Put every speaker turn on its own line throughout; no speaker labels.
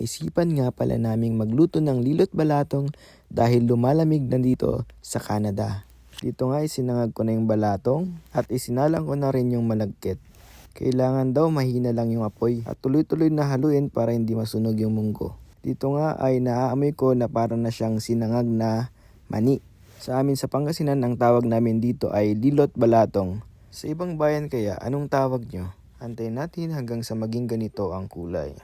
Naisipan nga pala naming magluto ng lilot balatong dahil lumalamig na dito sa Canada. Dito nga isinangag ko na yung balatong at isinalang ko na rin yung malagkit. Kailangan daw mahina lang yung apoy at tuloy-tuloy na haluin para hindi masunog yung munggo. Dito nga ay naaamoy ko na para na siyang sinangag na mani. Sa amin sa Pangasinan ang tawag namin dito ay lilot balatong. Sa ibang bayan kaya anong tawag nyo? Antayin natin hanggang sa maging ganito ang kulay.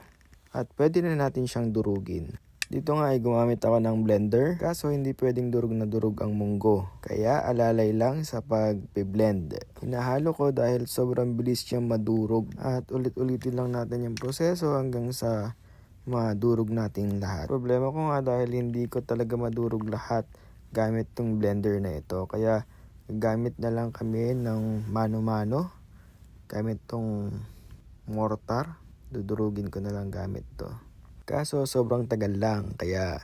At pwede na natin siyang durugin. Dito nga ay gumamit ako ng blender kaso hindi pwedeng durug na durug ang munggo. Kaya alalay lang sa pag-blend. Hinahalo ko dahil sobrang bilis siyang madurog at ulit-ulitin lang natin yung proseso hanggang sa madurog nating lahat. Problema ko nga dahil hindi ko talaga madurog lahat gamit tong blender na ito. Kaya gamit na lang kami ng mano-mano gamit tong mortar. Dudurugin ko na lang gamit to. Kaso sobrang tagal lang kaya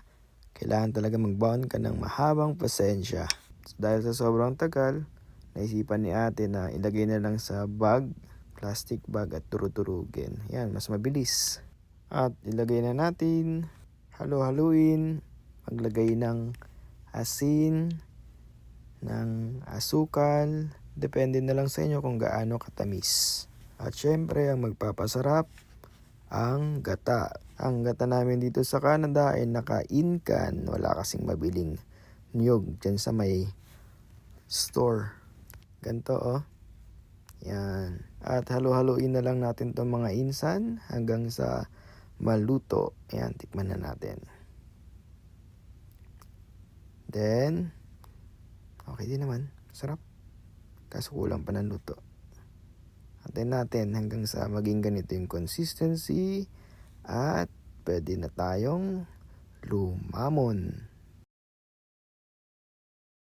kailangan talaga magbaon ka ng mahabang pasensya. Dahil sa sobrang tagal, naisipan ni ate na ilagay na lang sa bag, plastic bag at turu-turugin. Yan, mas mabilis. At ilagay na natin, halo-haluin, maglagay ng asin, ng asukal, depende na lang sa inyo kung gaano katamis. At syempre, ang magpapasarap, ang gata. Ang gata namin dito sa Canada ay naka-incan. Wala kasing mabiling niyog dyan sa may store. Ganto oh. Yan. At halo-haluin na lang natin itong mga insan hanggang sa maluto. Yan, tikman na natin. Then, okay din naman. Sarap. Kaso kulang pa ng luto. Antayin natin hanggang sa maging ganito yung consistency at pwede na tayong lumamon.